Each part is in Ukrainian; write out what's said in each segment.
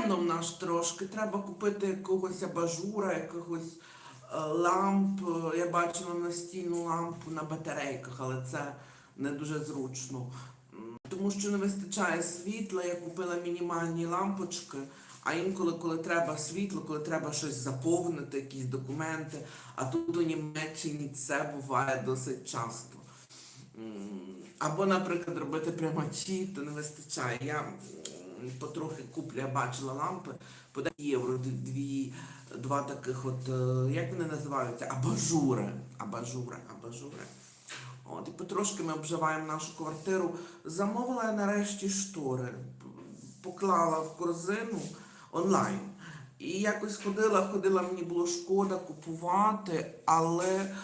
темно в нас трошки. Треба купити якогось абажура, якогось е, ламп. Я бачила настільну лампу на батарейках, але це не дуже зручно. Тому що не вистачає світла, я купила мінімальні лампочки. А інколи, коли треба світло, коли треба щось заповнити, якісь документи, а тут у Німеччині це буває досить часто. Або, наприклад, робити прямачі, то не вистачає. Я потрохи куплю, я бачила лампи по 10 євро, дві, два таких от, е, як вони називаються? Абажури. Абажури, абажури. От, і потрошки ми обживаємо нашу квартиру. Замовила я нарешті штори, поклала в корзину онлайн. І якось ходила, ходила, мені було шкода купувати, але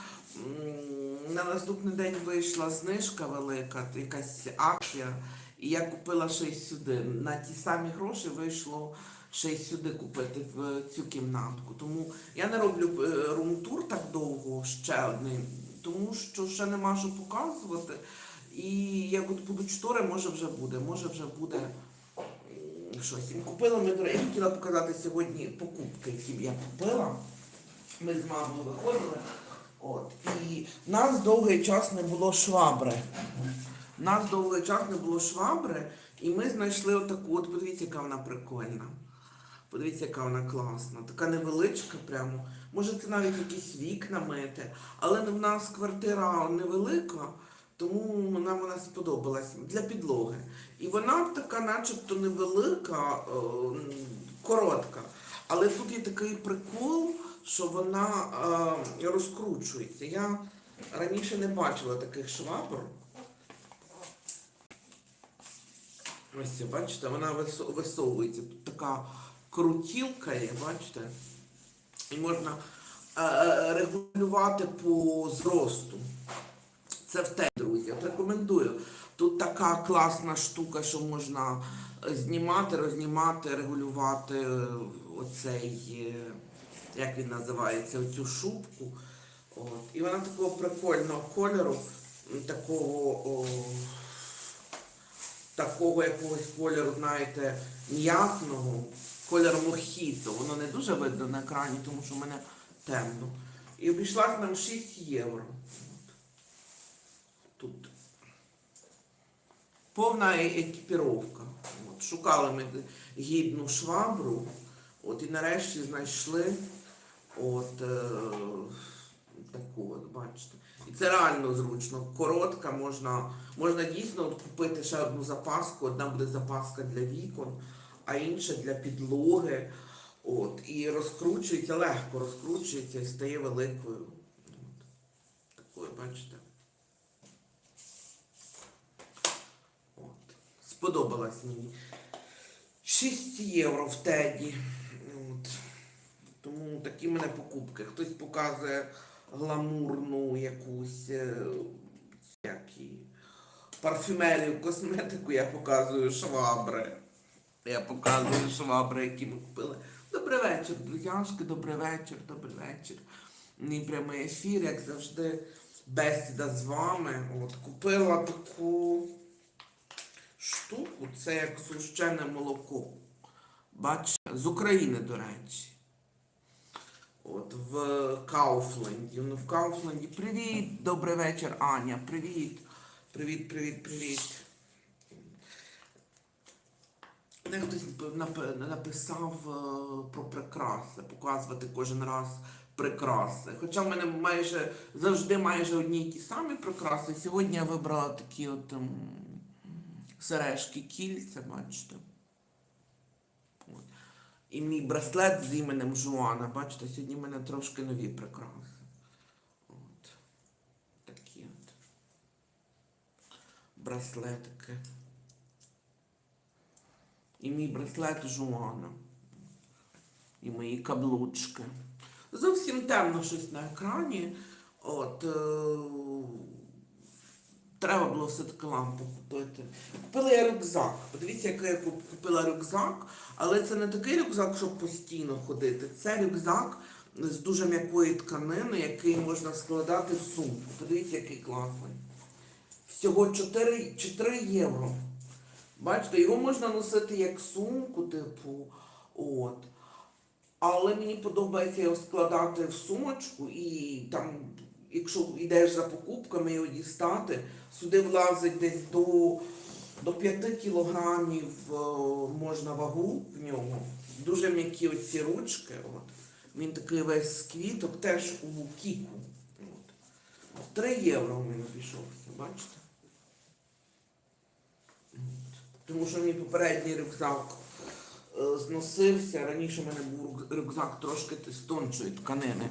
на наступний день вийшла знижка велика, якась акція, і я купила й сюди. На ті самі гроші вийшло й сюди купити в цю кімнатку. Тому я не роблю е, рум-тур так довго ще один, тому що ще нема що показувати. І як от будуть штори, може вже буде, може вже буде щось. Купила ми, я хотіла показати сьогодні покупки, які я купила. Ми з мамою виходили. От. І нас довгий час не було швабри. У нас довгий час не було швабри, і ми знайшли отаку, от подивіться, яка вона прикольна. Подивіться, яка вона класна. Така невеличка прямо. Може, це навіть якісь вікна мити. Але в нас квартира невелика, тому нам вона сподобалась для підлоги. І вона така, начебто, невелика, е, коротка. Але тут є такий прикол, що вона е, розкручується. Я раніше не бачила таких швабр. Ось, бачите, вона висовується. Тут така крутілка є, бачите? І можна е, е, регулювати по зросту. Це в те, друзі. От рекомендую. Тут така класна штука, що можна е, знімати, рознімати, регулювати оцей, як він називається, оцю шубку. От. І вона такого прикольного кольору, такого. О, такого якогось кольору, знаєте, м'ятного, кольор мохіто. Воно не дуже видно на екрані, тому що в мене темно. І обійшлась нам 6 євро. Тут. Повна е- екіпіровка. От. Шукали ми гідну швабру. От і нарешті знайшли от е, таку, от, бачите. І це реально зручно. Коротка, можна, можна дійсно купити ще одну запаску. Одна буде запаска для вікон, а інша для підлоги. От, і розкручується, легко розкручується і стає великою. От. Такою, бачите. От. Сподобалась мені. 6 євро в теді. От. Тому такі мене покупки. Хтось показує гламурну якусь е, як її, парфюмерію, косметику, я показую швабри. Я показую швабри, які ми купили. Добрий вечір, друзяшки, добрий вечір, добрий вечір. Мій прямий ефір, як завжди, бесіда з вами. От купила таку штуку, це як сущене молоко. Бачите, з України, до речі. От в Кауфленді. Ну, в Кауфленді. Привіт, добрий вечір, Аня. Привіт. Привіт, привіт, привіт. Мене хтось написав е, про прикраси, показувати кожен раз прикраси. Хоча в мене майже завжди майже одні й ті самі прикраси. Сьогодні я вибрала такі от ем, сережки, кільця, бачите. І мій браслет з іменем Жуана. Бачите, сьогодні в мене трошки нові прикраси. От. Такі от. Браслетики. І мій браслет Жуана. І мої каблучки. Зовсім темно щось на екрані. От. Е- Треба було все-таки лампу купити. Купила я рюкзак. Подивіться, який я купила рюкзак. Але це не такий рюкзак, щоб постійно ходити. Це рюкзак з дуже м'якої тканини, який можна складати в сумку. Подивіться, який класний. Всього 4, 4 євро. Бачите, його можна носити як сумку, типу. От. Але мені подобається його складати в сумочку і там, якщо йдеш за покупками, його дістати, сюди влазить десь до, до 5 кілограмів е, можна вагу в ньому. Дуже м'які оці ручки. От. Він такий весь з квіток, теж у кіку. От. 3 євро в мене обійшовся, бачите? От. Тому що мій попередній рюкзак е, зносився. Раніше в мене був рюкзак трошки з тканини.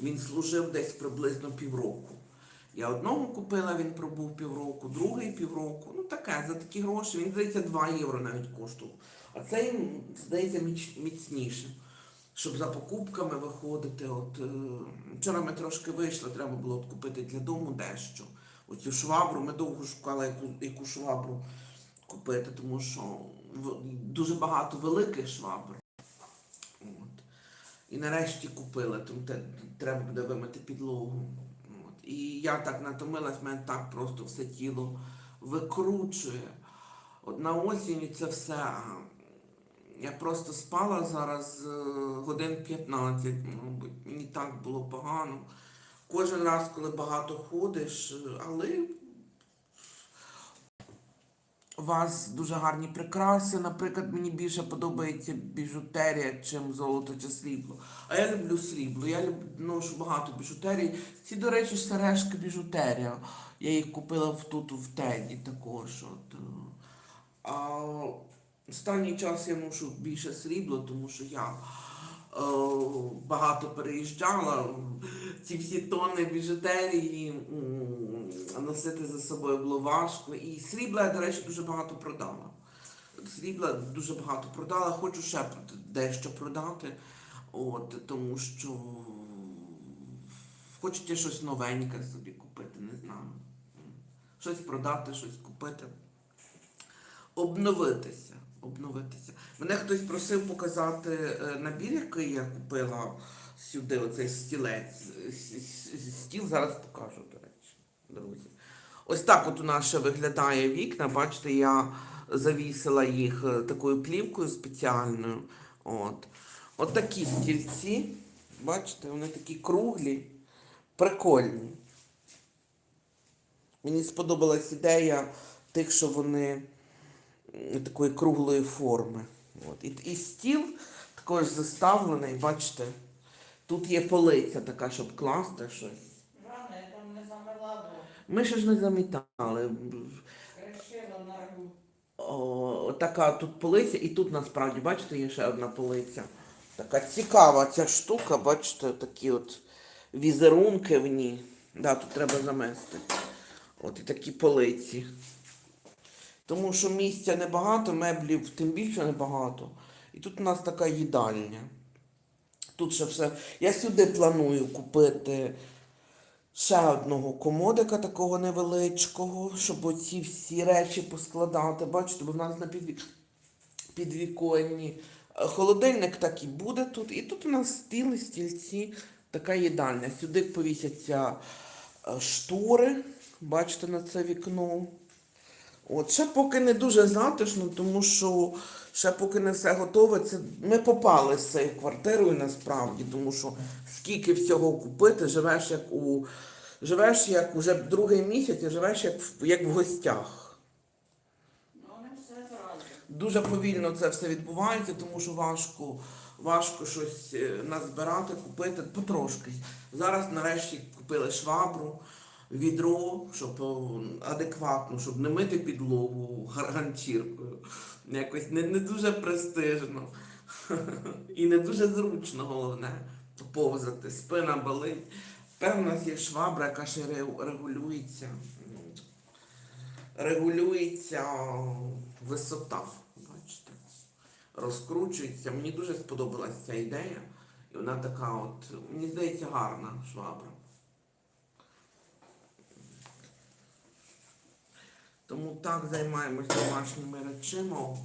Він служив десь приблизно півроку. Я одного купила, він пробув півроку, другий півроку. Ну таке, за такі гроші. Він, здається, 2 євро навіть коштував. А цей, здається, міцніше. Щоб за покупками виходити. От, е, вчора ми трошки вийшли, треба було от купити для дому дещо. Оцю швабру, ми довго шукали яку, яку швабру купити, тому що дуже багато великих швабр. І нарешті купили, тому треба буде вимити підлогу. От. І я так натомилась, мене так просто все тіло викручує. От на осінь це все. Я просто спала зараз е, годин 15, мабуть, мені так було погано. Кожен раз, коли багато ходиш, е, але у вас дуже гарні прикраси. Наприклад, мені більше подобається біжутерія, чим золото чи срібло. А я люблю срібло. Я люблю, ношу багато біжутерії. Ці, до речі, сережки біжутерія. Я їх купила в тут в Теді також. От. е. А останній час я ношу більше срібло, тому що я е, багато переїжджала. Ці всі тони біжутерії носити за собою було важко. І срібла я, до речі, дуже багато продала. Срібла дуже багато продала, хочу ще дещо продати. От, тому що хочеться щось новеньке собі купити, не знаю. Щось продати, щось купити. Обновитися. Обновитися. Мене хтось просив показати е, набір, який я купила сюди, оцей стілець. Стіл зараз покажу, друзі. Ось так от у нас ще виглядає вікна. Бачите, я завісила їх е, такою плівкою спеціальною. От. От такі стільці. Бачите, вони такі круглі, прикольні. Мені сподобалась ідея тих, що вони такої круглої форми. От. І, і стіл також заставлений, бачите, тут є полиця така, щоб класти щось. Рано, я там не замила, бо Ми ще ж не замітали. О, така тут полиця, і тут насправді, бачите, є ще одна полиця. Така цікава ця штука, бачите, такі от візерунки в ній. Да, тут треба замести. От і такі полиці. Тому що місця небагато, меблів тим більше небагато. І тут у нас така їдальня. Тут ще все. Я сюди планую купити ще одного комодика такого невеличкого, щоб оці всі речі поскладати. Бачите, бо в нас на підві... підвіконні. Е, Холодильник так і буде тут. І тут у нас стіли, стільці, така їдальня. Сюди повісяться е, штори, бачите, на це вікно. От, ще поки не дуже затишно, тому що ще поки не все готове, це ми попали з цією квартирою насправді, тому що скільки всього купити, живеш як у живеш як уже другий місяць, і живеш як в, як в гостях. Дуже повільно це все відбувається, тому що важко, важко щось е, назбирати, купити потрошки. Зараз нарешті купили швабру, відро, щоб адекватно, щоб не мити підлогу гар- ганчіркою. Якось не, не дуже престижно і не дуже зручно, головне, повзати. Спина болить. Тепер у нас є швабра, яка ще регулюється. Регулюється висота. Бачите? Розкручується. Мені дуже сподобалася ця ідея. І вона така от, мені здається, гарна швабра. Тому так займаємось домашніми речима,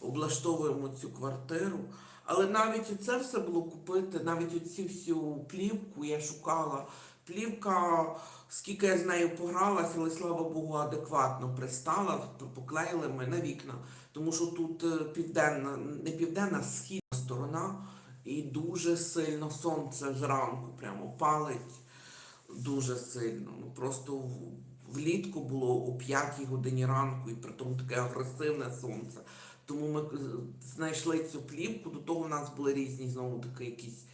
облаштовуємо цю квартиру. Але навіть це все було купити, навіть оці всю плівку я шукала. Плівка, скільки я з нею погралася, але слава Богу, адекватно пристала, поклеїли ми на вікна. Тому що тут е, південна, не південна, а східна сторона, і дуже сильно сонце зранку прямо палить. Дуже сильно. Ну просто влітку було о 5 годині ранку, і при тому таке агресивне сонце. Тому ми е, знайшли цю плівку. До того в нас були різні знову таки якісь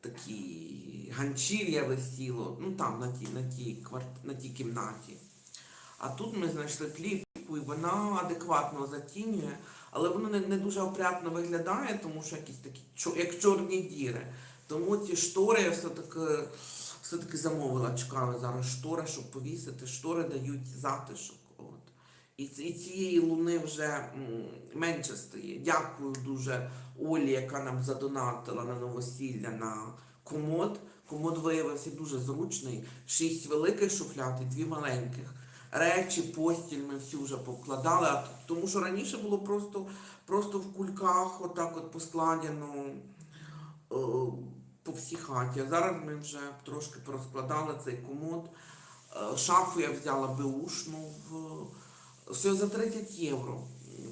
такі ганчір'я висіло, ну там на тій, на тій, на тій кімнаті. А тут ми знайшли плівку, і вона адекватно затінює, але воно не, не дуже опрятно виглядає, тому що якісь такі як чорні діри. Тому ці штори я все-таки все-таки замовила, чекаю зараз штори, щоб повісити. Штори дають затишок. І, цієї луни вже менше стає. Дякую дуже Олі, яка нам задонатила на новосілля на комод. Комод виявився дуже зручний. Шість великих шуфляд і дві маленьких. Речі, постіль ми всі вже покладали, тому що раніше було просто, просто в кульках, отак от поскладено по всій хаті. А зараз ми вже трошки порозкладали цей комод. Е, Шафу я взяла беушну в все за 30 євро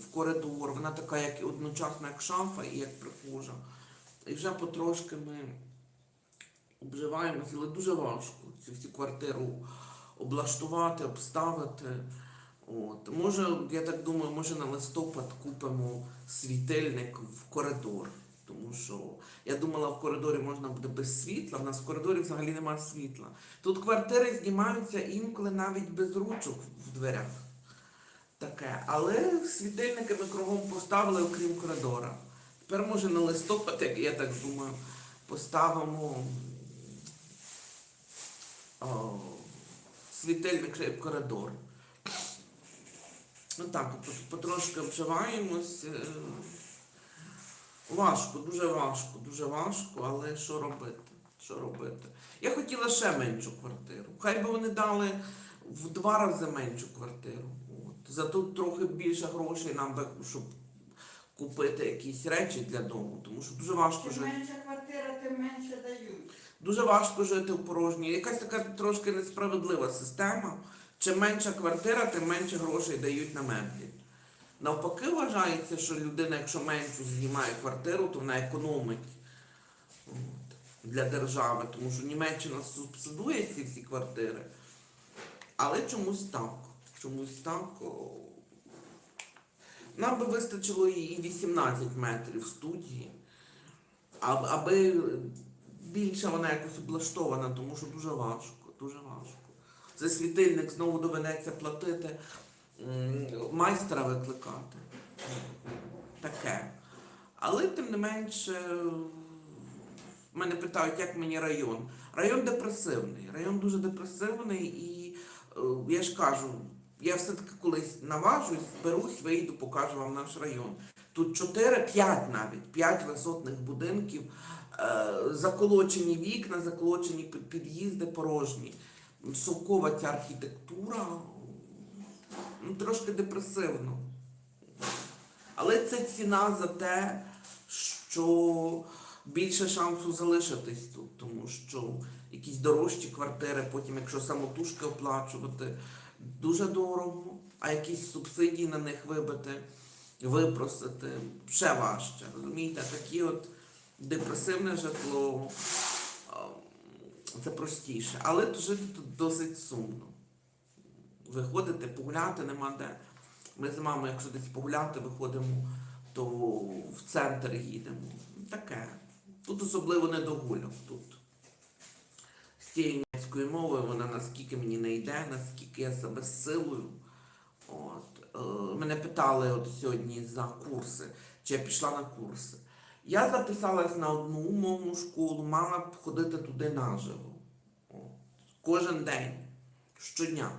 в коридор. Вона така, як одночасно як шафа і як прихожа. І вже потрошки ми обживаємося, але дуже важко цю всю квартиру облаштувати, обставити. От. Може, я так думаю, може на листопад купимо світильник в коридор. Тому що я думала, в коридорі можна буде без світла. В нас в коридорі взагалі немає світла. Тут квартири знімаються інколи навіть без ручок в дверях. Таке. Але світильники ми кругом поставили, окрім коридора. Тепер, може, на листопад, як я так думаю, поставимо о, світильник в коридор. Ну так, от потрошки обживаємось. е, Важко, дуже важко, дуже важко, але що робити? Що робити? Я хотіла ще меншу квартиру. Хай би вони дали в два рази меншу квартиру. От. Зато трохи більше грошей нам щоб купити якісь речі для дому, тому що дуже важко Чим жити. менша квартира, тим менше дають. Дуже важко жити в порожній. Якась така трошки несправедлива система. Чим менша квартира, тим менше грошей дають на меблі. Навпаки, вважається, що людина, якщо меншу знімає квартиру, то вона економить От. для держави, тому що Німеччина субсидує ці всі квартири. Але чомусь так. Чомусь так. Нам би вистачило і 18 метрів студії, аби більше вона якось облаштована, тому що дуже важко, дуже важко. За світильник знову доведеться платити, майстра викликати. Таке. Але тим не менше, мене питають, як мені район. Район депресивний. Район дуже депресивний і е, я ж кажу, я все-таки колись наважусь, берусь, вийду, покажу вам наш район. Тут 4-5 навіть, 5 висотних будинків, е, заколочені вікна, заколочені під'їзди порожні. Совкова ця архітектура, ну, трошки депресивно. Але це ціна за те, що більше шансу залишитись тут, тому що якісь дорожчі квартири, потім, якщо самотужки оплачувати, дуже дорого, а якісь субсидії на них вибити, випросити ще важче. Розумієте, такі от депресивне житло це простіше. Але жити тут досить сумно. Виходити, погуляти нема де. Ми з мамою, якщо десь погуляти, виходимо, то в центр їдемо. Таке. Тут особливо не до гулянок. Тут з німецькою мовою вона наскільки мені не йде, наскільки я себе силою. От. Е, мене питали от сьогодні за курси, чи я пішла на курси. Я записалась на одну умовну школу, мала б ходити туди наживо. От. Кожен день, щодня.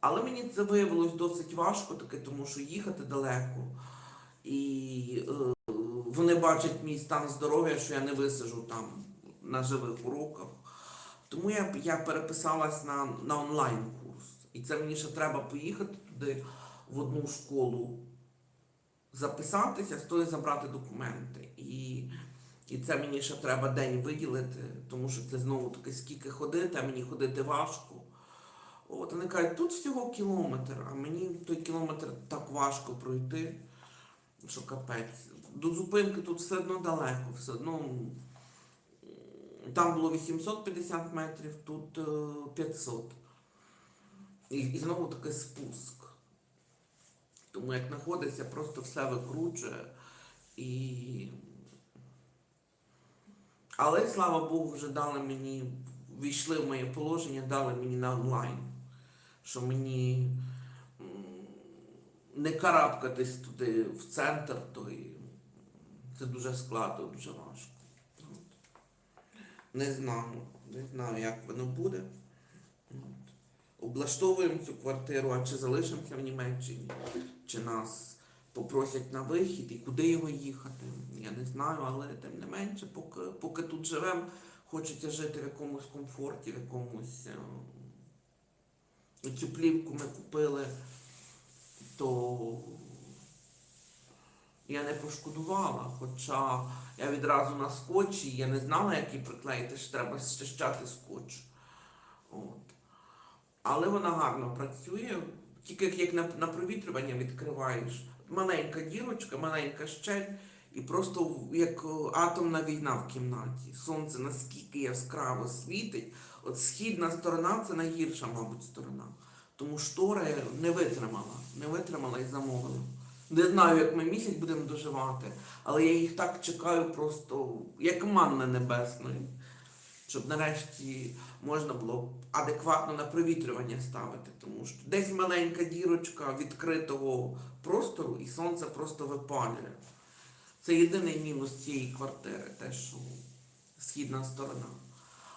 Але мені це виявилось досить важко, таке, тому що їхати далеко. І е, вони бачать мій стан здоров'я, що я не висижу там на живих уроках. Тому я, я переписалась на, на онлайн-курс. І це мені ще треба поїхати туди в одну школу, записатися, з тої забрати документи. І, і це мені ще треба день виділити, тому що це знову таки скільки ходити, а мені ходити важко. От вони кажуть, тут всього кілометр, а мені той кілометр так важко пройти. що капець. До зупинки тут все одно далеко, все одно. Там було 850 метрів, тут е, 500. І, і знову такий спуск. Тому як знаходиться, просто все викручує. І... Але слава Богу, вже дали мені, війшли в моє положення, дали мені на онлайн. Що мені не карабкатись туди в центр, то і це дуже складно, дуже важко. Не знаю, не знаю, як воно буде. От. Облаштовуємо цю квартиру, а чи залишимося в Німеччині, чи нас попросять на вихід і куди його їхати. Я не знаю, але тим не менше, поки, поки тут живемо, хочеться жити в якомусь комфорті, в якомусь. е, Цю плівку ми купили, то я не пошкодувала, хоча я відразу на скотчі, я не знала, як її приклеїти, що треба щищати скотч. От. Але вона гарно працює. Тільки як- на, на провітрювання відкриваєш. Маленька дірочка, маленька щель, і просто як атомна війна в кімнаті. Сонце наскільки яскраво світить. От східна сторона це найгірша, мабуть, сторона. Тому штори не витримала, не витримала і замовила. Не знаю, як ми місяць будемо доживати, але я їх так чекаю просто як манна небесної щоб нарешті можна було адекватно на провітрювання ставити, тому що десь маленька дірочка відкритого простору і сонце просто випалює. Це єдиний мінус цієї квартири, те, що східна сторона.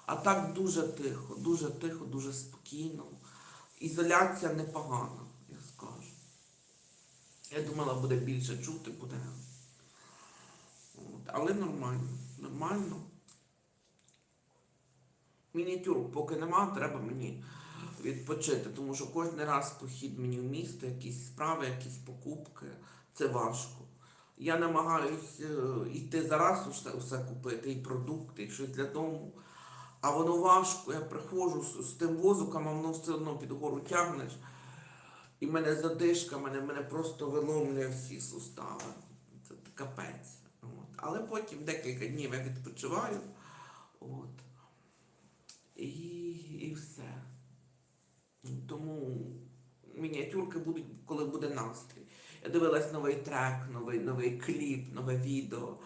А так дуже тихо, дуже тихо, дуже спокійно. Ізоляція непогана. Я думала, буде більше чути, буде. От. Але нормально, нормально. Мініатюр поки нема, треба мені відпочити, тому що кожен раз похід мені в місто, якісь справи, якісь покупки, це важко. Я намагаюсь е, йти зараз усе, усе купити, і продукти, і щось для дому. А воно важко, я приходжу з, з тим возиком, а воно все одно під гору тягнеш. І мене задишка, мене, мене просто виломлює всі сустави. Це капець. От. Але потім декілька днів я відпочиваю. От. І, і все. Тому мініатюрки будуть, коли буде настрій. Я дивилась новий трек, новий, новий кліп, нове відео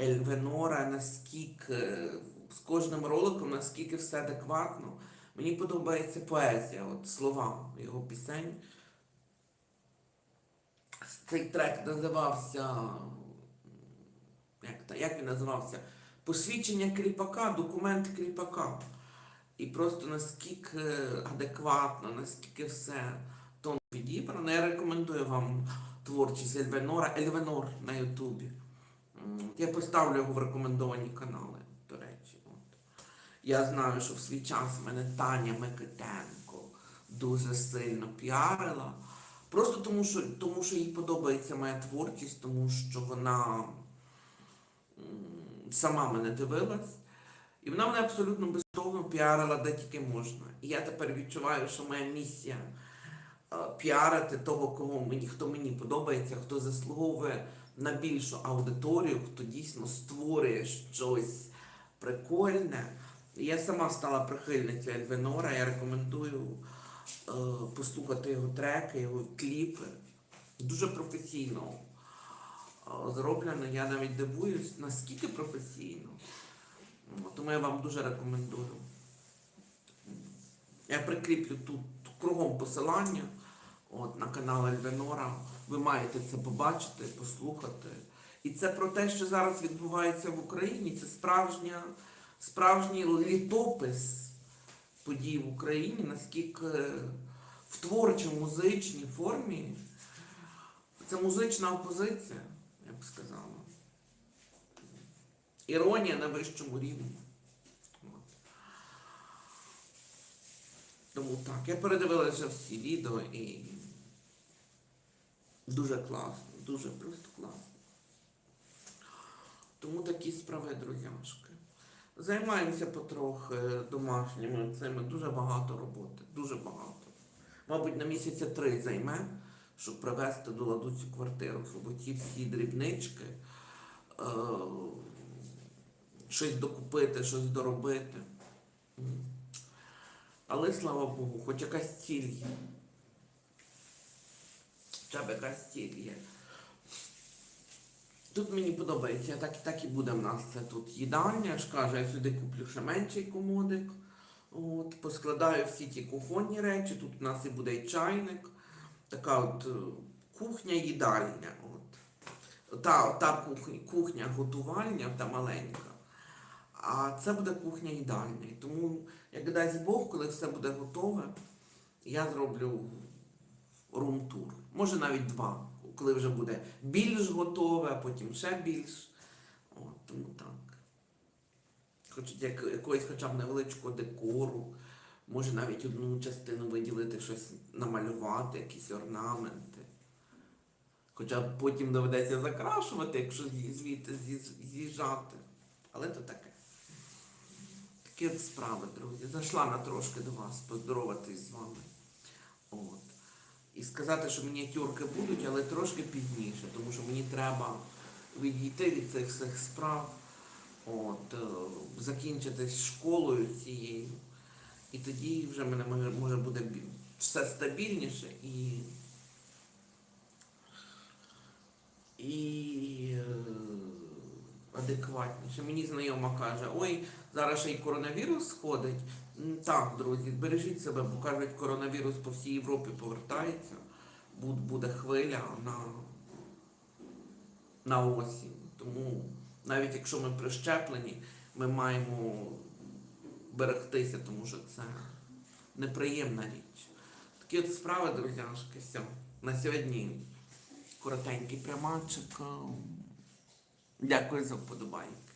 Ельвенора, наскільки з кожним роликом, наскільки все адекватно. Мені подобається поезія, от слова його пісень. Цей трек називався. Як, як він називався? Посвідчення кріпака, документ кріпака. І просто наскільки адекватно, наскільки все тон підібрано. Я рекомендую вам творчість Ельвенора, Ельвенор на Ютубі. Я поставлю його в рекомендовані канали, до речі. От. Я знаю, що в свій час мене Таня Микитенко дуже сильно піарила. Просто тому, що, тому, що їй подобається моя творчість, тому що вона сама мене дивилась. І вона мене абсолютно безстовно піарила де тільки можна. І я тепер відчуваю, що моя місія е, піарити того, кого мені, хто мені подобається, хто заслуговує на більшу аудиторію, хто дійсно створює щось прикольне. Я сама стала прихильницею Ельвенора, я рекомендую послухати його треки, його кліпи. Дуже професійно е, зроблено. Я навіть дивуюсь, наскільки професійно. Ну, Тому я вам дуже рекомендую. Я прикріплю тут кругом посилання от, на канал Ельвенора. Ви маєте це побачити, послухати. І це про те, що зараз відбувається в Україні. Це справжня, справжній літопис подій в Україні, наскільки в творчо-музичній формі це музична опозиція, я б сказала. Іронія на вищому рівні. Тому так, я передивилася всі відео і дуже класно, дуже просто класно. Тому такі справи, друзяшки. Займаємося потрохи домашніми цими, дуже багато роботи, дуже багато. Мабуть, на місяця три займе, щоб привести до ладу цю квартиру, щоб ті всі дрібнички, е, щось докупити, щось доробити. Але слава Богу, хоч якась ціль є. Хоча б якась ціль є. Тут мені подобається, так, так і буде в нас це тут їдальня. Я кажу, я сюди куплю ще менший комодик. От, поскладаю всі ті кухонні речі. Тут у нас і буде і чайник. Така от е, кухня-їдальня. От. Та, та кухня, кухня готувальня, та маленька. А це буде кухня-їдальня. Тому, як дасть Бог, коли все буде готове, я зроблю рум-тур. Може навіть два. Коли вже буде більш готове, а потім ще більш. От, тому так. Хочуть як, якогось хоча б невеличкого декору. Може навіть одну частину виділити, щось намалювати, якісь орнаменти. Хоча б потім доведеться закрашувати, якщо звідти з'їжджати. Але то таке. Такі справи, друзі. Зайшла на трошки до вас, поздороватись з вами. От. І сказати, що мініатюрки будуть, але трошки пізніше, тому що мені треба відійти від цих всіх справ, от, е, закінчити школою цією. І тоді вже мене може, може буде все стабільніше і. І е, адекватніше. Мені знайома каже, ой, зараз ще й коронавірус сходить. Так, друзі, бережіть себе, бо кажуть, коронавірус по всій Європі повертається. Буде хвиля на, на осінь. Тому навіть якщо ми прищеплені, ми маємо берегтися, тому що це неприємна річ. Такі от справи, друзяшки, все. На сьогодні коротенький прямачик. Дякую за вподобайки.